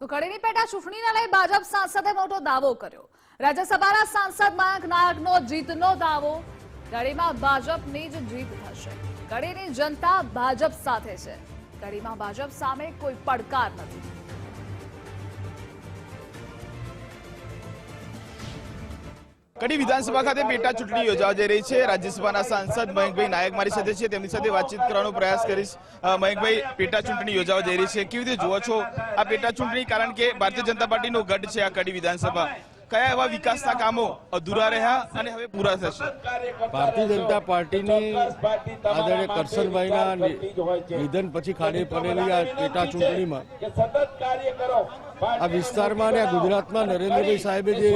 તો કડીની પેટા ચૂંટણીને લઈ ભાજપ સાંસદે મોટો દાવો કર્યો. રાજ્યસભાના સાંસદ મયંક નાયકનો જીતનો દાવો. કડીમાં ભાજપની જ જીત થશે. કડીની જનતા ભાજપ સાથે છે. કડીમાં ભાજપ સામે કોઈ પડકાર નથી. કડી વિધાનસભા ખાતે પેટા ચૂંટણી યોજાવા જઈ રહી છે. રાજ્યસભાના સાંસદ મયંકભાઈ નાયક મારી સાથે છે. તેમની સાથે વાતચીત કરવાનો પ્રયાસ કરીશ. મહેકભાઈ પેટા ચૂંટણી યોજાવા જઈ રહી છે. કેવી રીતે જુઓ છો આ પેટા ચૂંટણી? કારણ કે ભારતીય જનતા પાર્ટીનો ગઢ છે આ કડી વિધાનસભા. કયા એવા વિકાસના કામો અધૂરા રહ્યા અને હવે પૂરા થશે? ભારતીય જનતા પાર્ટીની આદરણીય કરશનભાઈના નિધન પછી ખાલી પડેલી આ પેટા ચૂંટણીમાં આ વિસ્તારમાં અને ગુજરાતમાં નરેન્દ્રભાઈ સાહેબે જે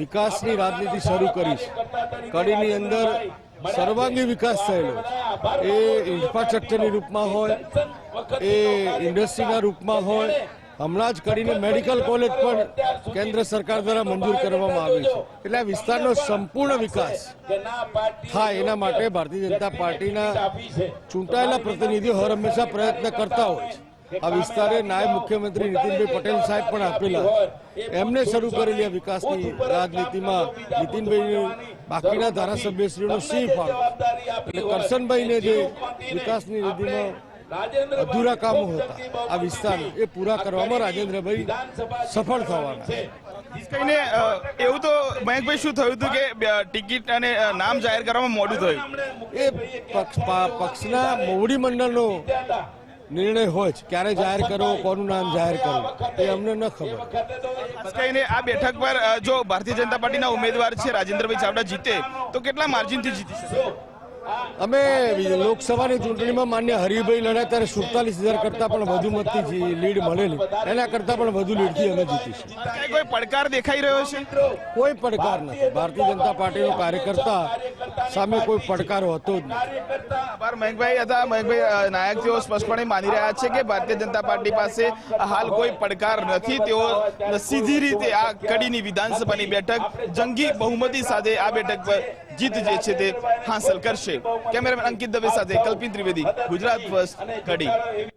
વિકાસની રાજનીતિ શરૂ કરી છે, કડીની અંદર સર્વાંગી વિકાસ થયેલો એ ઇન્ફ્રાસ્ટ્રક્ચરની રૂપમાં હોય, એ ઇન્ડસ્ટ્રીના રૂપમાં હોય હમણાં જ કરીને મેડિકલ કોલેજ પણ કેન્દ્ર સરકાર દ્વારા મંજૂર કરવામાં આવી છે. એટલે આ વિસ્તારનો સંપૂર્ણ વિકાસ થાય એના માટે ભારતીય જનતા પાર્ટીના ચૂંટાયેલા પ્રતિનિધિઓ હર હંમેશા પ્રયત્ન કરતા હોય છે. આ વિસ્તારે નાયબ મુખ્યમંત્રી નીતિનભાઈ પટેલ સાહેબ પણ આપેલા. એમને શરૂ કરેલી આ વિકાસની રાજનીતિમાં નીતિનભાઈ બાકીના ધારાસભ્યશ્રીઓનો સિંહ ફાળો એટલે કરશનભાઈને જે વિકાસની નીતિમાં અધૂરા કામો હતા. આ વિસ્તાર એ પૂરા કરવામાં રાજેન્દ્રભાઈ સફળ થવાના. છે. કહીને એવું તો મયંકભાઈ શું થયું હતું કે ટિકિટ અને નામ જાહેર કરવામાં મોડું થયું? એ પક્ષ પક્ષના મોવડી મંડળનો નિર્ણય હોય છે. ક્યારે જાહેર કરવો કોનું નામ જાહેર કરવું એ અમને ન ખબર. કહીને આ બેઠક પર જો ભારતીય જનતા પાર્ટીના ઉમેદવાર છે રાજેન્દ્રભાઈ ચાવડા જીતે તો કેટલા માર્જિનથી જીતી શકે? અમે લોકસભાની ચૂંટણીમાં માન્ય હરિભાઈ લડ્યા ત્યારે સુડતાલીસ હજાર કરતા પણ વધુ મતથી લીડ મળેલી એના કરતા પણ વધુ લીડથી અમે જીતીશું. કોઈ પડકાર દેખાઈ રહ્યો છે? કોઈ પડકાર નથી. ભારતીય જનતા પાર્ટીનો કાર્યકર્તા સામે કોઈ પડકારો હતો જ નથી આભાર મયંકભાઈ હતા. મહેકભાઈ નાયક તેઓ સ્પષ્ટપણે માની રહ્યા છે કે ભારતીય જનતા પાર્ટી પાસે હાલ કોઈ પડકાર નથી. તેઓ સીધી રીતે આ કડીની વિધાનસભાની બેઠક જંગી બહુમતી સાથે આ બેઠક પર જીત જે છે તે હાંસલ કરશે. કેમેરામેન અંકિત દવે સાથે કલ્પિત ત્રિવેદી, ગુજરાત ફર્સ્ટ કડી.